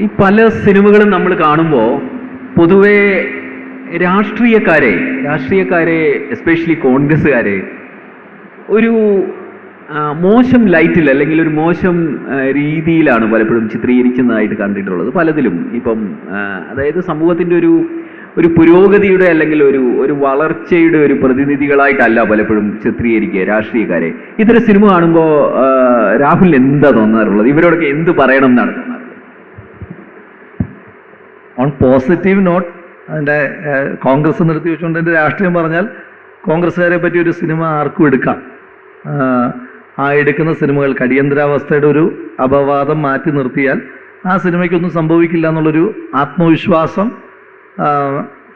ഈ പല സിനിമകളും നമ്മൾ കാണുമ്പോൾ പൊതുവേ രാഷ്ട്രീയക്കാരെ രാഷ്ട്രീയക്കാരെ എസ്പെഷ്യലി കോൺഗ്രസ്സുകാരെ ഒരു മോശം ലൈറ്റിൽ അല്ലെങ്കിൽ ഒരു മോശം രീതിയിലാണ് പലപ്പോഴും ചിത്രീകരിക്കുന്നതായിട്ട് കണ്ടിട്ടുള്ളത്. പലതിലും ഇപ്പം അതായത് സമൂഹത്തിന്റെ ഒരു ഒരു പുരോഗതിയുടെ അല്ലെങ്കിൽ ഒരു ഒരു വളർച്ചയുടെ ഒരു പ്രതിനിധികളായിട്ടല്ല പലപ്പോഴും ചിത്രീകരിക്കുക രാഷ്ട്രീയക്കാരെ. ഇത്തരം സിനിമ കാണുമ്പോൾ രാഹുലിന് എന്താ തോന്നാറുള്ളത്? ഇവരോടൊക്കെ എന്ത് പറയണം എന്നാണ്? ഓൺ പോസിറ്റീവ് നോട്ട് അതിന്റെ കോൺഗ്രസ് നിർത്തി വെച്ചുകൊണ്ട് എന്റെ രാഷ്ട്രീയം പറഞ്ഞാൽ കോൺഗ്രസ്സുകാരെ പറ്റി ഒരു സിനിമ ആർക്കും എടുക്കാം. ആ എടുക്കുന്ന സിനിമകൾ അടിയന്തരാവസ്ഥയുടെ ഒരു അപവാദം മാറ്റി നിർത്തിയാൽ ആ സിനിമയ്ക്കൊന്നും സംഭവിക്കില്ല എന്നുള്ളൊരു ആത്മവിശ്വാസം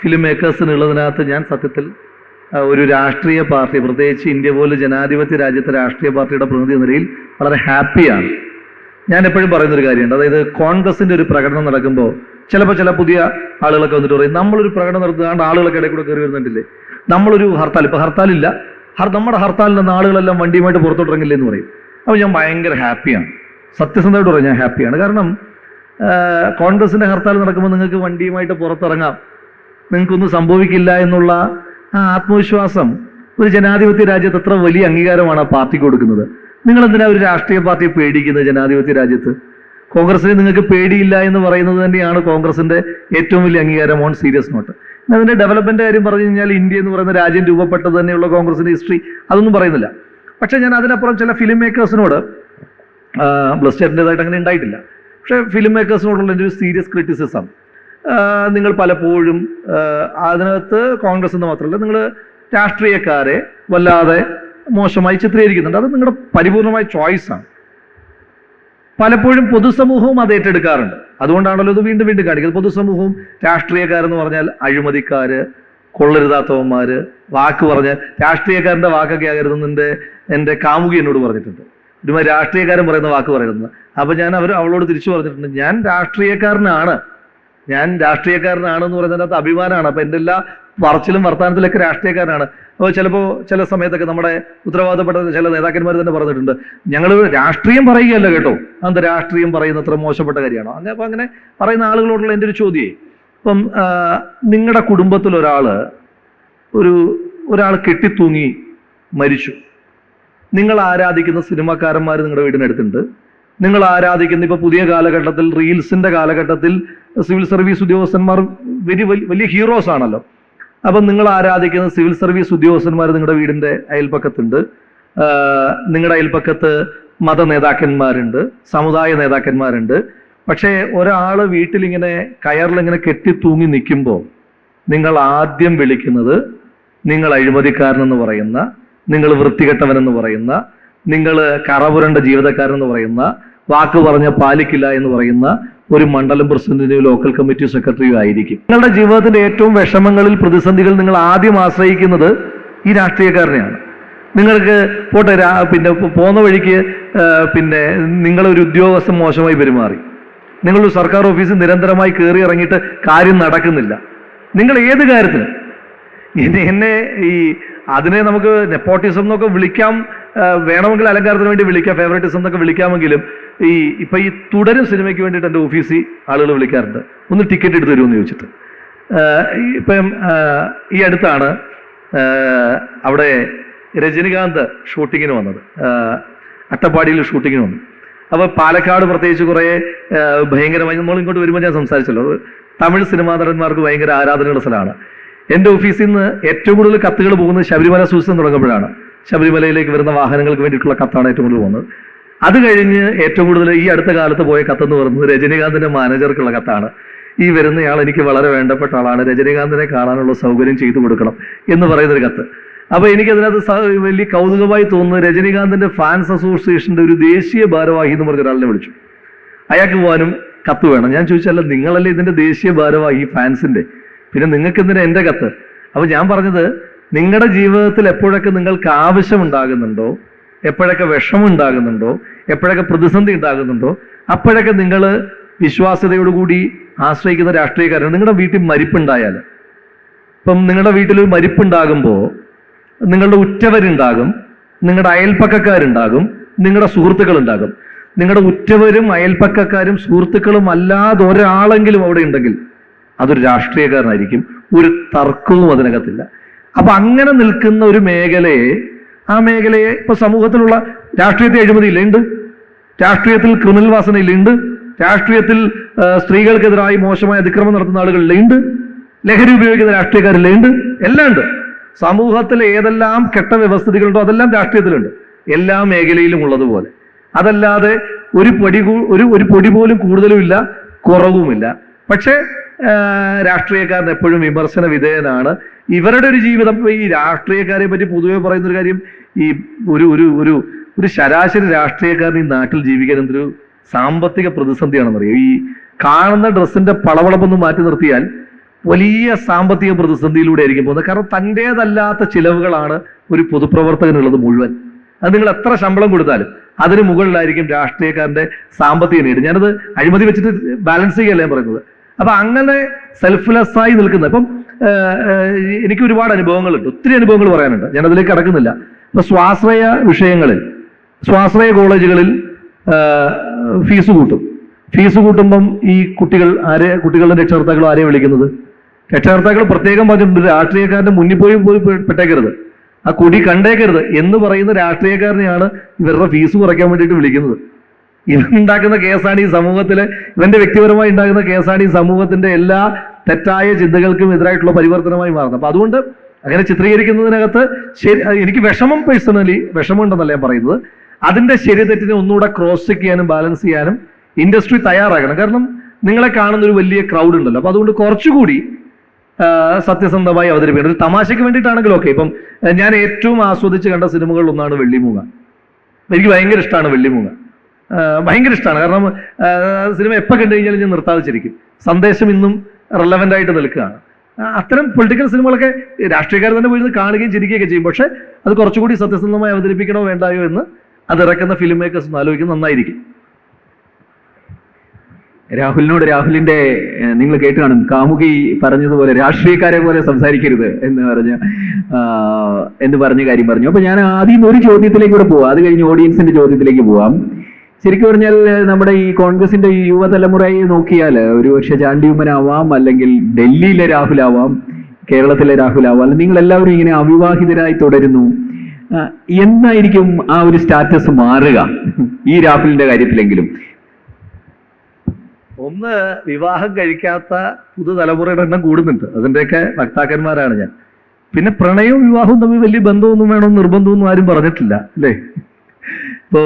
ഫിലിം മേക്കേഴ്സിനുള്ളതിനകത്ത് ഞാൻ സത്യത്തിൽ ഒരു രാഷ്ട്രീയ പാർട്ടി പ്രത്യേകിച്ച് ഇന്ത്യ പോലെ ജനാധിപത്യ രാജ്യത്തെ രാഷ്ട്രീയ പാർട്ടിയുടെ പ്രതിനിധി നിലയിൽ വളരെ ഹാപ്പിയാണ്. ഞാൻ എപ്പോഴും പറയുന്നൊരു കാര്യമുണ്ട്. അതായത് കോൺഗ്രസിന്റെ ഒരു പ്രകടനം നടക്കുമ്പോൾ ചിലപ്പോൾ ചില പുതിയ ആളുകളൊക്കെ വന്നിട്ട് പറയും നമ്മളൊരു പ്രകടനം നടത്തുകയാണ്ട് ആളുകളൊക്കെ ഇടയിൽ കൂടെ കയറി വരുന്നുണ്ടല്ലേ? നമ്മളൊരു ഹർത്താൽ ഇപ്പൊ ഹർത്താലില്ല. ഹർ നമ്മുടെ ഹർത്താലിൽ നിന്ന് ആളുകളെല്ലാം വണ്ടിയുമായിട്ട് പുറത്തോട്ടിറങ്ങില്ലേ എന്ന് പറയും. അപ്പോൾ ഞാൻ ഭയങ്കര ഹാപ്പിയാണ്. സത്യസന്ധമായിട്ട് പറയാം ഞാൻ ഹാപ്പിയാണ്. കാരണം കോൺഗ്രസിന്റെ ഹർത്താൽ നടക്കുമ്പോൾ നിങ്ങൾക്ക് വണ്ടിയുമായിട്ട് പുറത്തിറങ്ങാം. നിങ്ങൾക്കൊന്നും സംഭവിക്കില്ല എന്നുള്ള ആ ആത്മവിശ്വാസം ഒരു ജനാധിപത്യ രാജ്യത്ത് എത്ര വലിയ അംഗീകാരമാണ് ആ പാർട്ടിക്ക് കൊടുക്കുന്നത്. നിങ്ങൾ എന്തിനാ ഒരു രാഷ്ട്രീയ പാർട്ടിയെ പേടിക്കുന്നത് ജനാധിപത്യ രാജ്യത്ത്? കോൺഗ്രസിനെ നിങ്ങൾക്ക് പേടിയില്ല എന്ന് പറയുന്നത് തന്നെയാണ് കോൺഗ്രസിന്റെ ഏറ്റവും വലിയ അംഗീകാരം ഓൺ സീരിയസ് നോട്ട് അതിന്റെ ഡെവലപ്മെന്റ് കാര്യം പറഞ്ഞു കഴിഞ്ഞാൽ ഇന്ത്യ എന്ന് പറയുന്ന രാജ്യം രൂപപ്പെട്ടത് തന്നെയുള്ള കോൺഗ്രസിന്റെ ഹിസ്റ്ററി അതൊന്നും പറയുന്നില്ല. പക്ഷേ ഞാൻ അതിനപ്പുറം ചില ഫിലിം മേക്കേഴ്സിനോട് ബ്ലസ്റ്റേറിന്റെതായിട്ട് അങ്ങനെ ഉണ്ടായിട്ടില്ല. പക്ഷേ ഫിലിം മേക്കേഴ്സിനോടുള്ള ഒരു സീരിയസ് ക്രിറ്റിസിസം നിങ്ങൾ പലപ്പോഴും അതിനകത്ത് കോൺഗ്രസ് എന്ന് മാത്രമല്ല നിങ്ങൾ രാഷ്ട്രീയക്കാരെ വല്ലാതെ മോശമായി ചിത്രീകരിക്കുന്നുണ്ട്. അത് നിങ്ങളുടെ പരിപൂർണമായ ചോയ്സാണ് പലപ്പോഴും പൊതുസമൂഹവും അത് ഏറ്റെടുക്കാറുണ്ട്. അതുകൊണ്ടാണല്ലോ ഇത് വീണ്ടും വീണ്ടും കാണിക്കുന്നത്. പൊതുസമൂഹവും രാഷ്ട്രീയക്കാരെന്ന് പറഞ്ഞാൽ അഴിമതിക്കാര് കൊള്ളരുതാത്തവന്മാര് വാക്ക് പറഞ്ഞ രാഷ്ട്രീയക്കാരന്റെ വാക്കൊക്കെ ആകരുതെന്ന് എന്റെ എന്റെ കാമുകി എന്നോട് പറഞ്ഞിട്ടുണ്ട്. ഒരുമ രാഷ്ട്രീയക്കാരൻ പറയുന്ന വാക്ക് പറയുന്നത് അപ്പൊ ഞാൻ അവർ അവളോട് തിരിച്ചു പറഞ്ഞിട്ടുണ്ട് ഞാൻ രാഷ്ട്രീയക്കാരനാണ്. ഞാൻ രാഷ്ട്രീയക്കാരനാണെന്ന് പറയുന്നതിനകത്ത് അഭിമാനമാണ്. അപ്പൊ എന്റെ എല്ലാ പറച്ചിലും വർത്തമാനത്തിലൊക്കെ രാഷ്ട്രീയക്കാരനാണ്. ചിലപ്പോൾ ചില സമയത്തൊക്കെ നമ്മുടെ ഉത്തരവാദപ്പെട്ട ചില നേതാക്കന്മാർ തന്നെ പറഞ്ഞിട്ടുണ്ട്. ഞങ്ങൾ രാഷ്ട്രീയം പറയുകയല്ല കേട്ടോ. അന്ത രാഷ്ട്രീയം പറയുന്ന അത്ര മോശപ്പെട്ട കാര്യമാണോ? അങ്ങനെ അപ്പോൾ അങ്ങനെ പറയുന്ന ആളുകളോടുള്ള എന്റെ ഒരു ചോദ്യമേ ഇപ്പം നിങ്ങളുടെ കുടുംബത്തിൽ ഒരാൾ ഒരു ഒരാൾ കെട്ടിത്തൂങ്ങി മരിച്ചു. നിങ്ങൾ ആരാധിക്കുന്ന സിനിമാക്കാരന്മാർ നിങ്ങളുടെ വീടിനടുത്തുണ്ട്. നിങ്ങൾ ആരാധിക്കുന്ന ഇപ്പൊ പുതിയ കാലഘട്ടത്തിൽ റീൽസിന്റെ കാലഘട്ടത്തിൽ സിവിൽ സർവീസ് ഉദ്യോഗസ്ഥന്മാർ വലിയ വലിയ ഹീറോസ് ആണല്ലോ. അപ്പം നിങ്ങൾ ആരാധിക്കുന്ന സിവിൽ സർവീസ് ഉദ്യോഗസ്ഥന്മാർ നിങ്ങളുടെ വീടിന്റെ അയൽപ്പക്കത്തുണ്ട് നിങ്ങളുടെ അയൽപ്പക്കത്ത് മത നേതാക്കന്മാരുണ്ട് സമുദായ നേതാക്കന്മാരുണ്ട്. പക്ഷേ ഒരാൾ വീട്ടിലിങ്ങനെ കയറിലിങ്ങനെ കെട്ടി തൂങ്ങി നിൽക്കുമ്പോൾ നിങ്ങൾ ആദ്യം വിളിക്കുന്നത് നിങ്ങൾ അഴിമതിക്കാരനെന്ന് പറയുന്ന നിങ്ങൾ വൃത്തികെട്ടവനെന്ന് പറയുന്ന നിങ്ങൾ കറപുരണ്ട ജീവിതക്കാരെന്ന് പറയുന്ന വാക്ക് പറഞ്ഞ പാലിക്കില്ല എന്ന് പറയുന്ന ഒരു മണ്ഡലം പ്രസിഡന്റിനെയോ ലോക്കൽ കമ്മിറ്റി സെക്രട്ടറിയോ ആയിരിക്കും. നിങ്ങളുടെ ജീവിതത്തിന്റെ ഏറ്റവും വിഷമങ്ങളിൽ പ്രതിസന്ധികൾ നിങ്ങൾ ആദ്യം ആശ്രയിക്കുന്നത് ഈ രാഷ്ട്രീയക്കാരനെയാണ്. നിങ്ങൾക്ക് പോട്ടെ പിന്നെ പോകുന്ന വഴിക്ക് പിന്നെ നിങ്ങളൊരു ഉദ്യോഗസ്ഥൻ മോശമായി പെരുമാറി. നിങ്ങളൊരു സർക്കാർ ഓഫീസിൽ നിരന്തരമായി കയറി ഇറങ്ങിയിട്ട് കാര്യം നടക്കുന്നില്ല. നിങ്ങൾ ഏത് കാര്യത്തിന്? എന്നെ ഈ അതിനെ നമുക്ക് നെപ്പോട്ടിസം എന്നൊക്കെ വിളിക്കാം വേണമെങ്കിൽ അലങ്കാരത്തിന് വേണ്ടി വിളിക്കാം ഫേവറേറ്റിസം എന്നൊക്കെ വിളിക്കാമെങ്കിലും ഈ ഇപ്പൊ ഈ തുടരും സിനിമയ്ക്ക് വേണ്ടിയിട്ട് എന്റെ ഓഫീസിൽ ആളുകൾ വിളിക്കാറുണ്ട്. ഒന്ന് ടിക്കറ്റ് എടുത്ത് തരുമെന്ന് ചോദിച്ചിട്ട്. ഇപ്പം ഈ അടുത്താണ് അവിടെ രജനികാന്ത് ഷൂട്ടിങ്ങിന് വന്നത്. അട്ടപ്പാടിയിൽ ഷൂട്ടിങ്ങിന് വന്നു. അപ്പോൾ പാലക്കാട് പ്രത്യേകിച്ച് കുറേ ഭയങ്കരമായി നമ്മൾ ഇങ്ങോട്ട് വരുമ്പോൾ ഞാൻ സംസാരിച്ചല്ലോ. തമിഴ് സിനിമാ നടന്മാർക്ക് ഭയങ്കര ആരാധനയുള്ള സ്ഥലമാണ്. എന്റെ ഓഫീസിൽ നിന്ന് ഏറ്റവും കൂടുതൽ കത്തുകൾ പോകുന്നത് ശബരിമല സൂസൻ തുടങ്ങുമ്പോഴാണ്. ശബരിമലയിലേക്ക് വരുന്ന വാഹനങ്ങൾക്ക് വേണ്ടിയിട്ടുള്ള കത്താണ് ഏറ്റവും കൂടുതൽ പോകുന്നത്. അത് കഴിഞ്ഞ് ഏറ്റവും കൂടുതൽ ഈ അടുത്ത കാലത്ത് പോയ കത്തെന്ന് പറയുന്നത് രജനീകാന്തിന്റെ മാനേജർക്കുള്ള കത്താണ്. ഈ വരുന്നയാൾ എനിക്ക് വളരെ വേണ്ടപ്പെട്ട ആളാണ്. രജനീകാന്തിനെ കാണാനുള്ള സൗകര്യം ചെയ്തു കൊടുക്കണം എന്ന് പറയുന്നൊരു കത്ത്. അപ്പൊ എനിക്കതിനകത്ത് വലിയ കൗതുകമായി തോന്നുന്നത് രജനീകാന്തിന്റെ ഫാൻസ് അസോസിയേഷന്റെ ഒരു ദേശീയ ഭാരവാഹി എന്ന് പറഞ്ഞ ഒരാളിനെ വിളിച്ചു. അയാൾക്ക് പോകാനും കത്ത് വേണം. ഞാൻ ചോദിച്ചല്ല നിങ്ങളല്ലേ ഇതിന്റെ ദേശീയ ഭാരവാഹി ഫാൻസിന്റെ പിന്നെ നിങ്ങൾക്ക് എന്തിനാ എന്റെ കത്ത്? അപ്പൊ ഞാൻ പറഞ്ഞത് നിങ്ങളുടെ ജീവിതത്തിൽ എപ്പോഴൊക്കെ നിങ്ങൾക്ക് ആവശ്യം ആവശ്യമുണ്ടാകുന്നുണ്ടോ? എപ്പോഴൊക്കെ വിഷമം ഉണ്ടാകുന്നുണ്ടോ എപ്പോഴൊക്കെ പ്രതിസന്ധി ഉണ്ടാകുന്നുണ്ടോ? അപ്പോഴൊക്കെ നിങ്ങൾ വിശ്വാസ്യതയോടുകൂടി ആശ്രയിക്കുന്ന രാഷ്ട്രീയക്കാരൻ നിങ്ങളുടെ വീട്ടിൽ മരിപ്പുണ്ടായാൽ ഇപ്പം നിങ്ങളുടെ വീട്ടിൽ ഒരു മരിപ്പുണ്ടാകുമ്പോൾ നിങ്ങളുടെ ഉറ്റവരുണ്ടാകും നിങ്ങളുടെ അയൽപ്പക്കക്കാരുണ്ടാകും നിങ്ങളുടെ സുഹൃത്തുക്കളുണ്ടാകും. നിങ്ങളുടെ ഉറ്റവരും അയൽപ്പക്കക്കാരും സുഹൃത്തുക്കളും അല്ലാതെ ഒരാളെങ്കിലും അവിടെ ഉണ്ടെങ്കിൽ അതൊരു രാഷ്ട്രീയക്കാരനായിരിക്കും. ഒരു തർക്കവും അതിനകത്തില്ല. അപ്പൊ അങ്ങനെ നിൽക്കുന്ന ഒരു മേഖലയെ ആ മേഖലയെ ഇപ്പൊ സമൂഹത്തിലുള്ള രാഷ്ട്രീയത്തെ അഴിമതിയില്ലുണ്ട് രാഷ്ട്രീയത്തിൽ ക്രിമിനൽ വാസനയില്ല ഉണ്ട് രാഷ്ട്രീയത്തിൽ സ്ത്രീകൾക്കെതിരായി മോശമായ അതിക്രമം നടത്തുന്ന ആളുകളിലുണ്ട്. ലഹരി ഉപയോഗിക്കുന്ന രാഷ്ട്രീയക്കാരിലുണ്ട്. എല്ലാം ഉണ്ട്. സമൂഹത്തിൽ ഏതെല്ലാം കെട്ട വ്യവസ്ഥിതികളുണ്ടോ അതെല്ലാം രാഷ്ട്രീയത്തിലുണ്ട്. എല്ലാ മേഖലയിലും ഉള്ളതുപോലെ. അതല്ലാതെ ഒരു പൊടി ഒരു ഒരു പൊടി പോലും കൂടുതലും ഇല്ല കുറവുമില്ല. പക്ഷേ രാഷ്ട്രീയക്കാരൻ എപ്പോഴും വിമർശന വിധേയനാണ്. ഇവരുടെ ഒരു ജീവിതം ഈ രാഷ്ട്രീയക്കാരെ പറ്റി പൊതുവെ പറയുന്ന ഒരു കാര്യം ഈ ഒരു ഒരു ഒരു ഒരു ശരാശരി രാഷ്ട്രീയക്കാരൻ ഈ നാട്ടിൽ ജീവിക്കാൻ എന്തൊരു സാമ്പത്തിക അറിയാം ഈ കാണുന്ന ഡ്രസ്സിന്റെ പളവളപ്പൊന്ന് മാറ്റി നിർത്തിയാൽ വലിയ സാമ്പത്തിക പ്രതിസന്ധിയിലൂടെ ആയിരിക്കും പോകുന്നത്. കാരണം തന്റേതല്ലാത്ത ചിലവുകളാണ് ഒരു പൊതുപ്രവർത്തകനുള്ളത് മുഴുവൻ. അത് നിങ്ങൾ എത്ര ശമ്പളം കൊടുത്താലും അതിന് മുകളിലായിരിക്കും രാഷ്ട്രീയക്കാരന്റെ സാമ്പത്തിക നേടി ഞാനത് അഴിമതി വെച്ചിട്ട് ബാലൻസ് ചെയ്യല്ല ഞാൻ പറയുന്നത്. അപ്പൊ അങ്ങനെ സെൽഫ്ലെസ് ആയി നിൽക്കുന്നത് ഇപ്പം എനിക്ക് ഒരുപാട് അനുഭവങ്ങളുണ്ട്. ഒത്തിരി അനുഭവങ്ങൾ പറയാനുണ്ട്. ഞാൻ അതിലേക്ക് കടക്കുന്നില്ല. സ്വാശ്രയ വിഷയങ്ങളിൽ സ്വാശ്രയ കോളേജുകളിൽ ഫീസ് കൂട്ടും. ഫീസ് കൂട്ടുമ്പം ഈ കുട്ടികൾ ആരെ കുട്ടികളുടെ രക്ഷകർത്താക്കൾ ആരെയാണ് വിളിക്കുന്നത്? രക്ഷകർത്താക്കൾ പ്രത്യേകം പറഞ്ഞിട്ടുണ്ട് രാഷ്ട്രീയക്കാരന്റെ മുന്നിൽ പോയി പോയി പെട്ടേക്കരുത്. ആ കുടി കണ്ടേക്കരുത് എന്ന് പറയുന്ന രാഷ്ട്രീയക്കാരനെയാണ് ഇവരുടെ ഫീസ് കുറയ്ക്കാൻ വേണ്ടിയിട്ട് വിളിക്കുന്നത്. ഇവൻ കേസാണ് ഈ സമൂഹത്തിലെ ഇവന്റെ വ്യക്തിപരമായി ഉണ്ടാക്കുന്ന കേസാണ് ഈ സമൂഹത്തിന്റെ എല്ലാ തെറ്റായ ചിന്തകൾക്കും എതിരായിട്ടുള്ള പരിവർത്തനമായി മാറുന്നത്. അപ്പൊ അതുകൊണ്ട് അങ്ങനെ ചിത്രീകരിക്കുന്നതിനകത്ത് ശരി എനിക്ക് വിഷമം പേഴ്സണലി വിഷമമുണ്ടെന്നല്ല ഞാൻ പറയുന്നത്. അതിന്റെ ശരി തെറ്റിനെ ഒന്നുകൂടെ ക്രോസ് ചെക്ക് ചെയ്യാനും ബാലൻസ് ചെയ്യാനും ഇൻഡസ്ട്രി തയ്യാറാകണം. കാരണം നിങ്ങളെ കാണുന്ന ഒരു വലിയ ക്രൗഡ് ഉണ്ടല്ലോ. അപ്പൊ അതുകൊണ്ട് കുറച്ചുകൂടി സത്യസന്ധമായി അവതരിപ്പിക്കണം. ഒരു തമാശയ്ക്ക് വേണ്ടിയിട്ടാണെങ്കിലും ഓക്കെ ഇപ്പം ഞാൻ ഏറ്റവും ആസ്വദിച്ച് കണ്ട സിനിമകളിൽ ഒന്നാണ് വെള്ളിമൂങ്ങ. എനിക്ക് ഭയങ്കര ഇഷ്ടമാണ് വെള്ളിമൂങ്ങ. ഭയങ്കര ഇഷ്ടമാണ്. കാരണം സിനിമ എപ്പോൾ കണ്ടു കഴിഞ്ഞാലും ഞാൻ നിർത്താതെ ചിരിക്കും സന്ദേശം ഇന്നും റെലവെന്റ് ആയിട്ട് നിൽക്കുകയാണ്. അത്തരം പൊളിറ്റിക്കൽ സിനിമകളൊക്കെ രാഷ്ട്രീയക്കാർ തന്നെ പോയിരുന്ന് കാണുകയും ചിരിക്കുകയൊക്കെ ചെയ്യും. പക്ഷേ അത് കുറച്ചുകൂടി സത്യസന്ധമായി അവതരിപ്പിക്കണോ വേണ്ടായോ എന്ന് അത് ഇറക്കുന്ന ഫിലിം മേക്കേഴ്സ് ഒന്ന് ആലോചിക്കുന്നത് നന്നായിരിക്കും. രാഹുലിനോട് രാഹുലിന്റെ നിങ്ങൾ കേട്ട് കാണും. കാമുകി പറഞ്ഞതുപോലെ രാഷ്ട്രീയക്കാരെ പോലെ സംസാരിക്കരുത് എന്ന് പറഞ്ഞ എന്ന് പറഞ്ഞ കാര്യം പറഞ്ഞു. അപ്പൊ ഞാൻ ആദ്യം ഒരു ചോദ്യത്തിലേക്ക് കൂടെ പോവാം. അത് കഴിഞ്ഞ് ഓഡിയൻസിന്റെ ചോദ്യത്തിലേക്ക് പോവാം. ശരിക്കും പറഞ്ഞാൽ നമ്മുടെ ഈ കോൺഗ്രസിന്റെ യുവതലമുറയെ നോക്കിയാൽ ഒരു പക്ഷെ ചാണ്ടിയുമ്മനാവാം അല്ലെങ്കിൽ ഡൽഹിയിലെ രാഹുലാവാം കേരളത്തിലെ രാഹുലാവാം നിങ്ങൾ എല്ലാവരും ഇങ്ങനെ അവിവാഹിതരായി തുടരുന്നു. ആ, എന്നായിരിക്കും ആ ഒരു സ്റ്റാറ്റസ് മാറുക? ഈ രാഹുലിന്റെ കാര്യത്തിലെങ്കിലും. ഒന്ന് വിവാഹം കഴിക്കാത്ത പുതുതലമുറയുടെ എണ്ണം കൂടുന്നുണ്ട്. അതിന്റെയൊക്കെ വക്താക്കന്മാരാണ് ഞാൻ. പിന്നെ പ്രണയവും വിവാഹവും തമ്മിൽ വലിയ ബന്ധമൊന്നും വേണമെന്ന് നിർബന്ധമൊന്നും ആരും പറഞ്ഞിട്ടില്ല അല്ലേ? ഇപ്പോ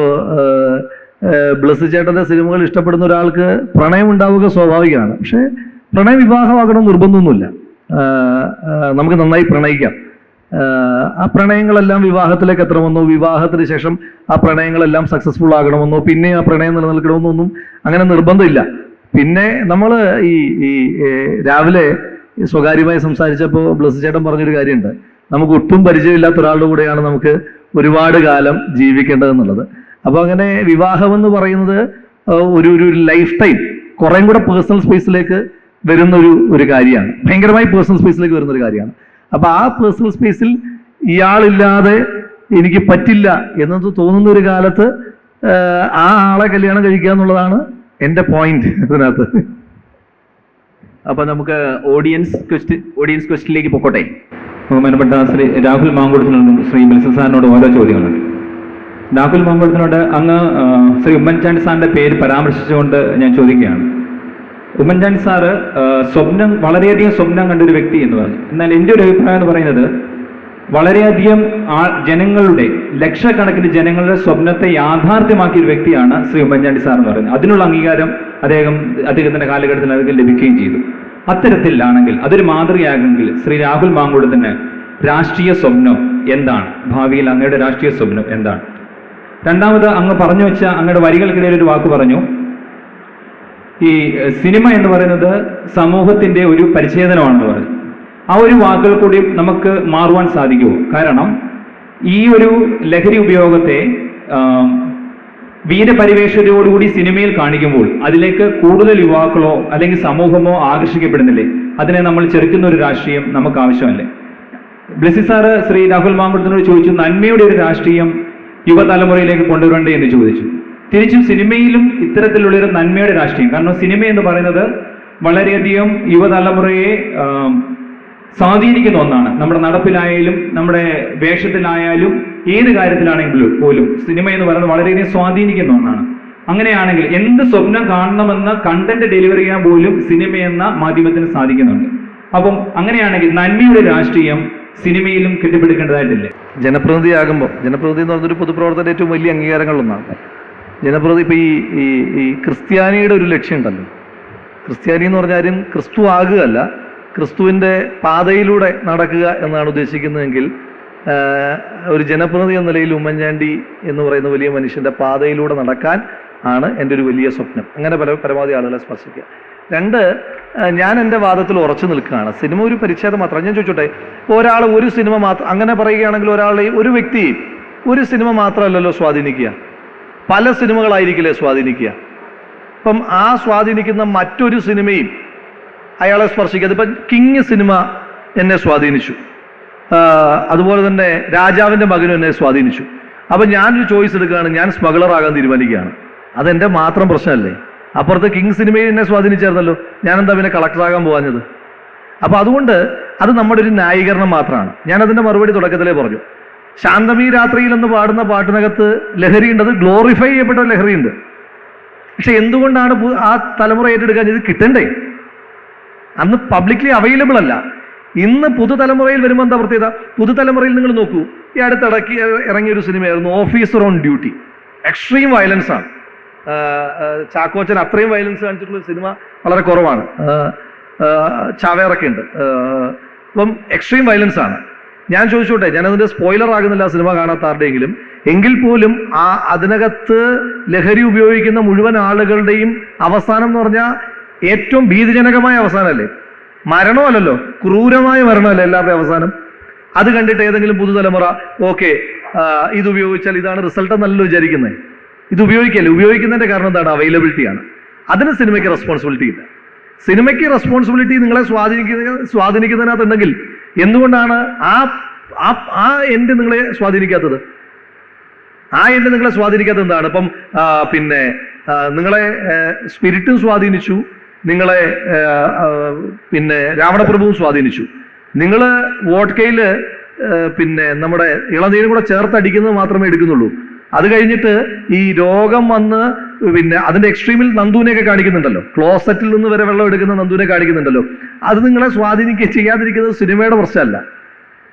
ബ്ലസ് ചേട്ടന്റെ സിനിമകൾ ഇഷ്ടപ്പെടുന്ന ഒരാൾക്ക് പ്രണയം ഉണ്ടാവുക സ്വാഭാവികമാണ്. പക്ഷെ പ്രണയം വിവാഹമാകണം നിർബന്ധമൊന്നുമില്ല. നമുക്ക് നന്നായി പ്രണയിക്കാം. ആ പ്രണയങ്ങളെല്ലാം വിവാഹത്തിലേക്ക് എത്തണമെന്നോ വിവാഹത്തിന് ശേഷം ആ പ്രണയങ്ങളെല്ലാം സക്സസ്ഫുൾ ആകണമെന്നോ പിന്നെ ആ പ്രണയം നിലനിൽക്കണമെന്നോ ഒന്നും അങ്ങനെ നിർബന്ധമില്ല. പിന്നെ നമ്മൾ ഈ ഈ രാവിലെ സ്വകാര്യമായി സംസാരിച്ചപ്പോൾ ബ്ലസ് ചേട്ടൻ പറഞ്ഞൊരു കാര്യമുണ്ട്. നമുക്ക് ഒട്ടും പരിചയമില്ലാത്ത ഒരാളുടെ കൂടെയാണ് നമുക്ക് ഒരുപാട് കാലം ജീവിക്കേണ്ടതെന്നുള്ളത്. അപ്പോൾ അങ്ങനെ വിവാഹം എന്ന് പറയുന്നത് ഒരു ഒരു ലൈഫ് ടൈം കുറേം കൂടെ പേഴ്സണൽ സ്പേസിലേക്ക് വരുന്ന ഒരു ഒരു കാര്യമാണ്. ഭയങ്കരമായി പേഴ്സണൽ സ്പേസിലേക്ക് വരുന്ന ഒരു കാര്യമാണ്. അപ്പൊ ആ പേഴ്സണൽ സ്പേസിൽ ഇയാളില്ലാതെ എനിക്ക് പറ്റില്ല എന്നത് തോന്നുന്ന ഒരു കാലത്ത് ആ ആളെ കല്യാണം കഴിക്കുക എന്നുള്ളതാണ് എന്റെ പോയിന്റ് ഇതിനകത്ത് അപ്പൊ നമുക്ക് ഓഡിയൻസ് ക്വസ്റ്റ്യൻ ഓഡിയൻസ് ക്വസ്റ്റ്യനിലേക്ക് പൊക്കോട്ടെ. ബഹുമാനപ്പെട്ട ശ്രീ രാഹുൽ മാങ്കുടത്തിനോട് ശ്രീ മെൽസ സാറിനോട് ഓരോ ചോദ്യങ്ങളുണ്ട്. രാഹുൽ മാങ്കുടത്തിനോട് അങ്ങ് ശ്രീ ഉമ്മൻചാണ്ടി സാറിന്റെ പേര് പരാമർശിച്ചുകൊണ്ട് ഞാൻ ചോദിക്കുകയാണ്. ഉമ്മൻചാണ്ടി സാറ് സ്വപ്നം വളരെയധികം സ്വപ്നം കണ്ടൊരു വ്യക്തി എന്ന് പറഞ്ഞു. എന്നാൽ എന്റെ ഒരു അഭിപ്രായം എന്ന് പറയുന്നത് വളരെയധികം ആ ജനങ്ങളുടെ ലക്ഷക്കണക്കിന് ജനങ്ങളുടെ സ്വപ്നത്തെ യാഥാർത്ഥ്യമാക്കിയ ഒരു വ്യക്തിയാണ് ശ്രീ ഉമ്മൻചാണ്ടി സാർ എന്ന് പറയുന്നത്. അതിനുള്ള അംഗീകാരം അദ്ദേഹം അദ്ദേഹത്തിന്റെ കാലഘട്ടത്തിൽ അദ്ദേഹം ലഭിക്കുകയും ചെയ്തു. അത്തരത്തിലാണെങ്കിൽ അതൊരു മാതൃകയാകെങ്കിൽ ശ്രീ രാഹുൽ മാങ്കുളത്തിന് രാഷ്ട്രീയ സ്വപ്നം എന്താണ്? ഭാവിയിൽ അങ്ങയുടെ രാഷ്ട്രീയ സ്വപ്നം എന്താണ്? രണ്ടാമത് അങ്ങ് പറഞ്ഞു വെച്ച അങ്ങയുടെ വരികൾക്കിടയിൽ ഒരു വാക്ക് പറഞ്ഞു. ഈ സിനിമ എന്ന് പറയുന്നത് സമൂഹത്തിന്റെ ഒരു പരിച്ഛേദനമാണെന്ന് പറഞ്ഞു ആ ഒരു വാക്കുകൾ കൂടി നമുക്ക് മാറുവാൻ സാധിക്കുമോ? കാരണം ഈ ഒരു ലഹരി ഉപയോഗത്തെ വീരപരിവേഷതയോടുകൂടി സിനിമയിൽ കാണിക്കുമ്പോൾ അതിലേക്ക് കൂടുതൽ യുവാക്കളോ അല്ലെങ്കിൽ സമൂഹമോ ആകർഷിക്കപ്പെടുന്നില്ലേ? അതിനെ നമ്മൾ ചെറുക്കുന്ന ഒരു രാഷ്ട്രീയം നമുക്ക് ആവശ്യമല്ലേ? ബ്ലസി സാറ് ശ്രീ രാഹുൽ മാങ്കുളത്തിനോട് ചോദിച്ചു നന്മയുടെ ഒരു രാഷ്ട്രീയം യുവതലമുറയിലേക്ക് കൊണ്ടുവരണ്ടേ? എന്ന് ചോദിച്ചു. തിരിച്ചും സിനിമയിലും ഇത്തരത്തിലുള്ളൊരു നന്മയുടെ രാഷ്ട്രീയം. കാരണം സിനിമ എന്ന് പറയുന്നത് വളരെയധികം യുവതലമുറയെ സ്വാധീനിക്കുന്ന ഒന്നാണ്. നമ്മുടെ നടപ്പിലായാലും നമ്മുടെ വേഷത്തിലായാലും ഏത് കാര്യത്തിലാണെങ്കിലും പോലും സിനിമ എന്ന് പറയുന്നത് വളരെയധികം സ്വാധീനിക്കുന്ന ഒന്നാണ്. അങ്ങനെയാണെങ്കിൽ എന്ത് സ്വപ്നം കാണണമെന്ന കണ്ടന്റ് ഡെലിവറി ചെയ്യാൻ പോലും സിനിമ എന്ന മാധ്യമത്തിന് സാധിക്കുന്നുണ്ട്. അപ്പം അങ്ങനെയാണെങ്കിൽ നന്മയുടെ രാഷ്ട്രീയം സിനിമയിലും കെട്ടിപ്പിടിക്കേണ്ടതായിട്ടില്ലേ? ജനപ്രതിനിധിയാകുമ്പോൾ ജനപ്രതിനിധി എന്ന് പറഞ്ഞൊരു പൊതുപ്രവർത്തന ഏറ്റവും വലിയ അംഗീകാരങ്ങളിലൊന്നാണ്. ജനപ്രതി ഇപ്പോൾ ഈ ഈ ഈ ക്രിസ്ത്യാനിയുടെ ഒരു ലക്ഷ്യമുണ്ടല്ലോ ക്രിസ്ത്യാനി എന്ന് പറഞ്ഞാലും ക്രിസ്തു ആകുകയല്ല ക്രിസ്തുവിന്റെ പാതയിലൂടെ നടക്കുക എന്നാണ് ഉദ്ദേശിക്കുന്നതെങ്കിൽ ഒരു ജനപ്രതിനിധി എന്ന നിലയിൽ ഉമ്മൻചാണ്ടി എന്ന് പറയുന്ന വലിയ മനുഷ്യന്റെ പാതയിലൂടെ നടക്കാൻ ആണ് എന്റെ ഒരു വലിയ സ്വപ്നം. അങ്ങനെ പല പരമാവധി ആളുകളെ സ്പർശിക്കുക. രണ്ട് ഞാൻ എന്റെ വാദത്തിൽ ഉറച്ചു നിൽക്കുകയാണ്. സിനിമ ഒരു പരിച്ഛേദം മാത്രം. ഞാൻ ചോദിച്ചോട്ടെ ഒരാൾ ഒരു സിനിമ മാത്രം അങ്ങനെ പറയുകയാണെങ്കിൽ ഒരാളെ ഒരു വ്യക്തിയും ഒരു സിനിമ മാത്രമല്ലല്ലോ സ്വാധീനിക്കുക. പല സിനിമകളായിരിക്കില്ലേ സ്വാധീനിക്കുക? അപ്പം ആ സ്വാധീനിക്കുന്ന മറ്റൊരു സിനിമയും അയാളെ സ്പർശിക്കുക അതിപ്പം കിങ് സിനിമ എന്നെ സ്വാധീനിച്ചു. അതുപോലെ തന്നെ രാജാവിന്റെ മകനും എന്നെ സ്വാധീനിച്ചു. അപ്പം ഞാനൊരു ചോയ്സ് എടുക്കുകയാണ് ഞാൻ സ്മഗ്ലർ ആകാൻ തീരുമാനിക്കുകയാണ്. അതെന്റെ മാത്രം പ്രശ്നമല്ലേ? അപ്പുറത്ത് കിങ് സിനിമയിൽ എന്നെ സ്വാധീനിച്ചായിരുന്നല്ലോ. ഞാനെന്താ പിന്നെ കളക്ടറാകാൻ പോകാഞ്ഞത്? അപ്പോൾ അതുകൊണ്ട് അത് നമ്മുടെ ഒരു ന്യായീകരണം മാത്രമാണ്. ഞാനതിന്റെ മറുപടി തുടക്കത്തിലേ പറഞ്ഞു. ശാന്തമീ രാത്രിയിൽ എന്ന് പാടുന്ന പാട്ടിനകത്ത് ലഹരിയുണ്ട്. അത് ഗ്ലോറിഫൈ ചെയ്യപ്പെട്ട ഉണ്ട് പക്ഷെ എന്തുകൊണ്ടാണ് ആ തലമുറ ഏറ്റെടുക്കാൻ ഇത് കിട്ടണ്ടേ? അന്ന് പബ്ലിക്ലി അവൈലബിൾ അല്ല. ഇന്ന് പുതുതലമുറയിൽ വരുമ്പോൾ എന്താ പ്രത്യേകത? പുതുതലമുറയിൽ നിങ്ങൾ നോക്കൂ. ഈ അടുത്തിടക്ക് ഇറങ്ങിയ ഒരു സിനിമയായിരുന്നു officer on duty extreme violence ആണ്. ചാക്കോച്ചൻ അത്രയും വയലൻസ് കാണിച്ചിട്ടുള്ള സിനിമ വളരെ കുറവാണ്. ചാവേറൊക്കെ ഉണ്ട്. അപ്പം എക്സ്ട്രീം വയലൻസ് ആണ്. ഞാൻ ചോദിച്ചോട്ടെ ഞാൻ അതിന്റെ സ്പോയിലർ ആകുന്നില്ല സിനിമ കാണാത്ത ആരുടെയെങ്കിലും. എങ്കിൽ പോലും ആ അതിനകത്ത് ലഹരി ഉപയോഗിക്കുന്ന മുഴുവൻ ആളുകളുടെയും അവസാനം എന്ന് പറഞ്ഞാൽ ഏറ്റവും ഭീതിജനകമായ അവസാനമല്ലേ? മരണമല്ലല്ലോ ക്രൂരമായ മരണമല്ലേ എല്ലാവരുടെയും അവസാനം? അത് കണ്ടിട്ട് ഏതെങ്കിലും പുതുതലമുറ ഓക്കെ ഇത് ഉപയോഗിച്ചാൽ ഇതാണ് റിസൾട്ട് എന്നല്ലോ വിചാരിക്കുന്നത് ഇത് ഉപയോഗിക്കല്ലേ? ഉപയോഗിക്കുന്നതിന്റെ കാരണം എന്താണ്? അവൈലബിലിറ്റി ആണ്. അതിന് സിനിമയ്ക്ക് റെസ്പോൺസിബിലിറ്റി ഇല്ല. സിനിമയ്ക്ക് റെസ്പോൺസിബിലിറ്റി നിങ്ങളെ സ്വാധീനിക്കുന്ന സ്വാധീനിക്കുന്നതിനകത്തുണ്ടെങ്കിൽ എന്തുകൊണ്ടാണ് ആ ആ എൻഡ് നിങ്ങളെ സ്വാധീനിക്കാത്തത്? ആ എൻഡ് നിങ്ങളെ സ്വാധീനിക്കാത്തത് എന്താണ്? ഇപ്പം പിന്നെ നിങ്ങളെ സ്പിരിറ്റും സ്വാധീനിച്ചു. നിങ്ങളെ പിന്നെ രാവണപ്രഭുവും സ്വാധീനിച്ചു. നിങ്ങൾ വോട്ട്കയിൽ പിന്നെ നമ്മുടെ ഇളനീരും കൂടെ ചേർത്തടിക്കുന്നത് മാത്രമേ എടുക്കുന്നുള്ളൂ. അത് കഴിഞ്ഞിട്ട് ഈ രോഗം വന്ന് പിന്നെ അതിന്റെ എക്സ്ട്രീമിൽ നന്ദുവിനെയൊക്കെ കാണിക്കുന്നുണ്ടല്ലോ. ക്ലോസറ്റിൽ നിന്ന് വരെ വെള്ളം എടുക്കുന്ന നന്ദുവിനെ കാണിക്കുന്നുണ്ടല്ലോ. അത് നിങ്ങളെ സ്വാധീനിക്കുക ചെയ്യാതിരിക്കുന്നത് സിനിമയുടെ പ്രശ്നമല്ല.